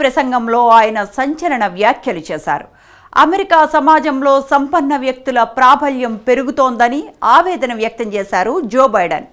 ప్రసంగంలో ఆయన సంచలన వ్యాఖ్యలు చేశారు. అమెరికా సమాజంలో సంపన్న వ్యక్తుల ప్రాబల్యం పెరుగుతోందని ఆవేదన వ్యక్తం చేశారు జో బైడెన్.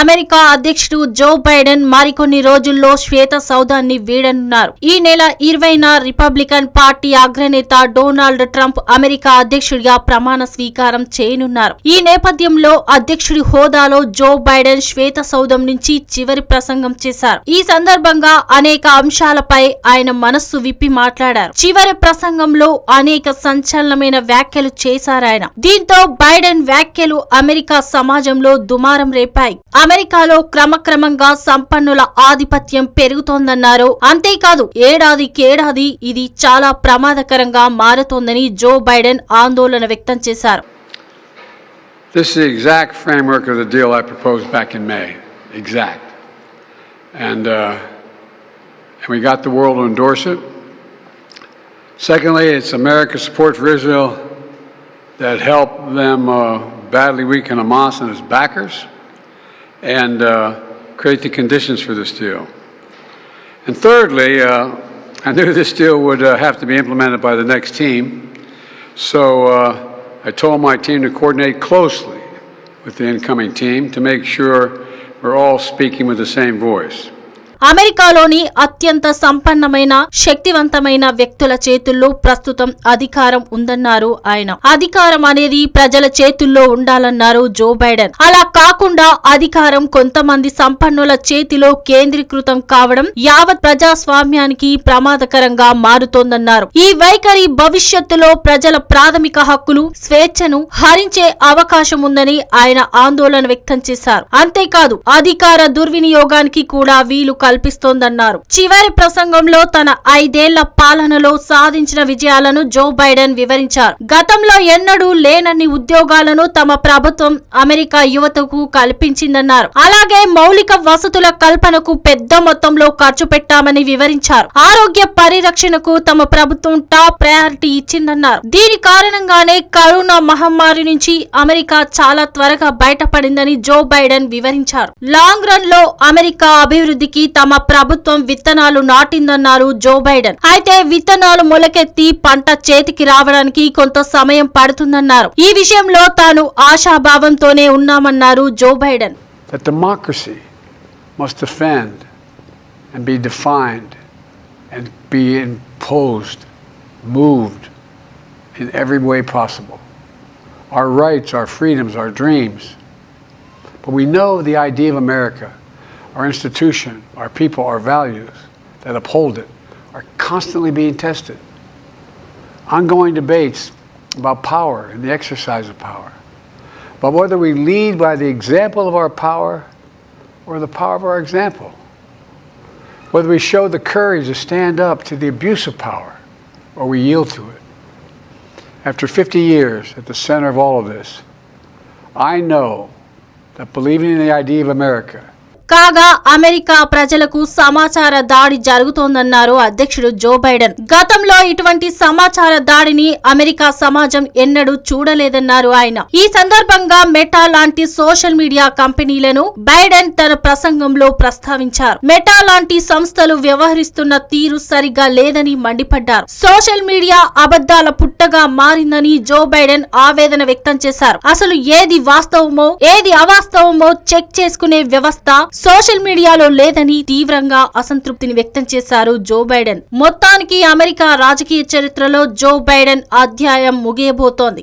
అమెరికా అధ్యక్షుడు జో బైడెన్ మరికొన్ని రోజుల్లో శ్వేత సౌధాన్ని వీడనున్నారు. ఈ నెల ఇరవైన రిపబ్లికన్ పార్టీ అగ్రనేత డొనాల్డ్ ట్రంప్ అమెరికా అధ్యక్షుడిగా ప్రమాణ స్వీకారం చేయనున్నారు. ఈ నేపథ్యంలో అధ్యక్షుడి హోదాలో జో బైడెన్ శ్వేత సౌధం నుంచి చివరి ప్రసంగం చేశారు. ఈ సందర్భంగా అనేక అంశాలపై ఆయన మనస్సు విప్పి మాట్లాడారు. చివరి ప్రసంగంలో అనేక సంచలనమైన వ్యాఖ్యలు చేశారాయన దీంతో బైడెన్ వ్యాఖ్యలు అమెరికా సమాజంలో దుమారం రేపాయి. అమెరికాలో క్రమక్రమంగా సంపన్నుల ఆధిపత్యం పెరుగుతోందన్నారు అంతేకాదు ఏడాదికేడాది ఇది చాలా ప్రమాదకరంగా మారుతోందని జో బైడెన్ ఆందోళన వ్యక్తం చేశారు This is the exact framework of the deal I proposed back in May. Exact. And, uh, and we got the world to endorse it. Secondly, it's America's support for Israel that helped them uh, badly weaken Hamas and its backers and uh, create the conditions for this deal. And thirdly, uh, I knew this deal would uh, have to be implemented by the next team. So I told my team to coordinate closely with the incoming team to make sure we're all speaking with the same voice. అమెరికాలోని అత్యంత సంపన్నమైన శక్తివంతమైన వ్యక్తుల చేతుల్లో ప్రస్తుతం అధికారం ఉందన్నారు ఆయన. అధికారం అనేది ప్రజల చేతుల్లో ఉండాలన్నారు జో బైడెన్. అలా కాకుండా అధికారం కొంతమంది సంపన్నుల చేతిలో కేంద్రీకృతం కావడం యావత్ ప్రజాస్వామ్యానికి ప్రమాదకరంగా మారుతోందన్నారు. ఈ వైఖరి భవిష్యత్తులో ప్రజల ప్రాథమిక హక్కులు స్వేచ్ఛను హరించే అవకాశం ఉందని ఆయన ఆందోళన వ్యక్తం చేశారు. అంతేకాదు అధికార దుర్వినియోగానికి కూడా వీలు కల్పిస్తోందన్నారు. చివరి ప్రసంగంలో తన ఐదేళ్ళ పాలనలో సాధించిన విజయాలను జో బైడెన్ వివరించారు. గతంలో ఎన్నడూ లేనన్ని ఉద్యోగాలను తమ ప్రభుత్వం అమెరికా యువతకు కల్పించిందన్నారు. అలాగే మౌలిక వసతుల కల్పనకు పెద్ద మొత్తంలో ఖర్చు పెట్టామని వివరించారు. ఆరోగ్య పరిరక్షణకు తమ ప్రభుత్వం టాప్ ప్రయారిటీ ఇచ్చిందన్నారు. దీని కారణంగానే కరోనా మహమ్మారి నుంచి అమెరికా చాలా త్వరగా బయటపడిందని జో బైడెన్ వివరించారు. లాంగ్ రన్లో అమెరికా అభివృద్ధికి తమ ప్రభుత్వం విత్తనాలు నాటిందన్నారు జో బైడెన్ అయితే విత్తనాలు మొలకెత్తి పంట చేతికి రావడానికి కొంత సమయం పడుతుందన్నారు ఈ విషయంలో తాను ఆశాభావంతోనే ఉన్నామన్నారు Joe Biden That democracy must defend and be defined and be imposed, moved in every way possible. Our rights, our freedoms, our dreams. But we know the idea of America, our institution, our people, our values that uphold it are constantly being tested. Ongoing debates about power and the exercise of power. But whether we lead by the example of our power or the power of our example, whether we show the courage to stand up to the abuse of power or we yield to it. After 50 years at the center of all of this, I know that believing in the idea of America కాగా America ప్రజలకు సమాచార దాడి జరుగుతోందన్నారు అధ్యక్షుడు Joe Biden. గతంలో ఇటువంటి సమాచార దాడిని America సమాజం ఎన్నడూ చూడలేదన్నారు ఆయన. ఈ సందర్భంగా మెటా లాంటి సోషల్ మీడియా కంపెనీలను బైడెన్ తన ప్రసంగంలో ప్రస్తావించారు. మెటా లాంటి సంస్థలు వ్యవహరిస్తున్న తీరు సరిగ్గా లేదని మండిపడ్డారు. సోషల్ మీడియా అబద్దాల పుట్టగా మారిందని జో బైడెన్ ఆవేదన వ్యక్తం చేశారు. అసలు ఏది వాస్తవమో ఏది అవాస్తవమో చెక్ చేసుకునే వ్యవస్థ సోషల్ మీడియాలో లేదని తీవ్రంగా అసంతృప్తిని వ్యక్తం చేశారు జో బైడెన్. మొత్తానికి అమెరికా రాజకీయ చరిత్రలో జో బైడెన్ అధ్యాయం ముగియబోతోంది.